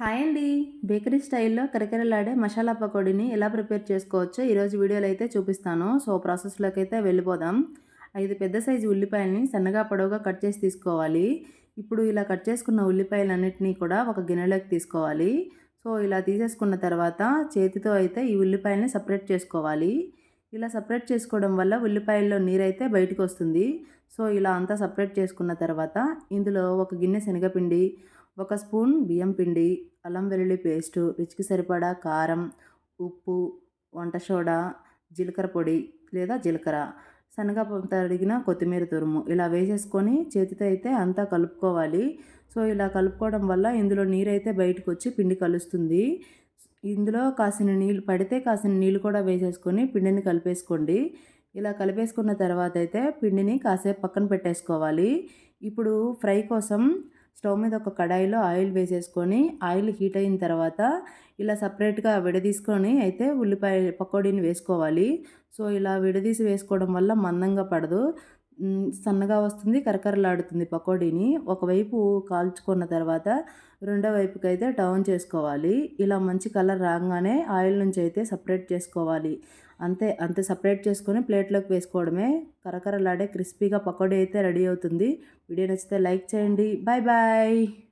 Hi అండి. Bakery స్టైల్లో కరకరలాడే మసాలా పకోడీని ఎలా ప్రిపేర్ చేసుకోవచ్చో ఈరోజు వీడియోలో అయితే చూపిస్తాను. సో ప్రాసెస్లోకి అయితే వెళ్ళిపోదాం. ఐదు పెద్ద సైజు ఉల్లిపాయలని సన్నగా పొడవుగా కట్ చేసి తీసుకోవాలి. ఇప్పుడు ఇలా కట్ చేసుకున్న ఉల్లిపాయలన్నింటినీ కూడా ఒక గిన్నెలోకి తీసుకోవాలి. సో ఇలా తీసేసుకున్న తర్వాత చేతితో అయితే ఈ ఉల్లిపాయలని సపరేట్ చేసుకోవాలి. ఇలా సపరేట్ చేసుకోవడం వల్ల ఉల్లిపాయల్లో నీరైతే బయటకు వస్తుంది. సో ఇలా అంతా సపరేట్ చేసుకున్న తర్వాత ఇందులో ఒక గిన్నె శనగపిండి ఒక స్పూన్ బియ్యం పిండి అల్లం వెల్లుల్లి పేస్టు రుచికి సరిపడా కారం ఉప్పు వంట సోడా జీలకర్ర పొడి లేదా జీలకర్ర. సన్నగా తరిగిన కొత్తిమీర తురుము. ఇలా వేసేసుకొని చేతితో అయితే అంతా కలుపుకోవాలి. సో ఇలా కలుపుకోవడం వల్ల ఇందులో నీరు అయితే బయటకు వచ్చి పిండి కలుస్తుంది. ఇందులో కాసిన నీళ్ళు పడితే కాసిన నీళ్ళు కూడా వేసేసుకొని పిండిని కలిపేసుకోండి. ఇలా కలిపేసుకున్న తర్వాత అయితే పిండిని కాసేపు పక్కన పెట్టేసుకోవాలి. ఇప్పుడు ఫ్రై కోసం స్టవ్ మీద ఒక కడాయిలో ఆయిల్ వేసేసుకొని ఆయిల్ హీట్ అయిన తర్వాత ఇలా సపరేట్గా విడదీసుకొని అయితే ఉల్లిపాయ పకోడీని వేసుకోవాలి. సో ఇలా విడదీసి వేసుకోవడం వల్ల మందంగా పడదు. సన్నగా వస్తుంది కరకరలాడుతుంది పకోడీని. ఒకవైపు కాల్చుకున్న తర్వాత రెండో వైపుకి అయితే టర్న్ చేసుకోవాలి. ఇలా మంచి కలర్ రాగానే ఆయిల్ నుంచి అయితే సపరేట్ చేసుకోవాలి. అంతే అంతే సపరేట్ చేసుకొని ప్లేట్లోకి వేసుకోవడమే. కరకరలాడే క్రిస్పీగా పకోడీ అయితే రెడీ అవుతుంది. వీడియో నచ్చితే లైక్ చేయండి. Bye bye.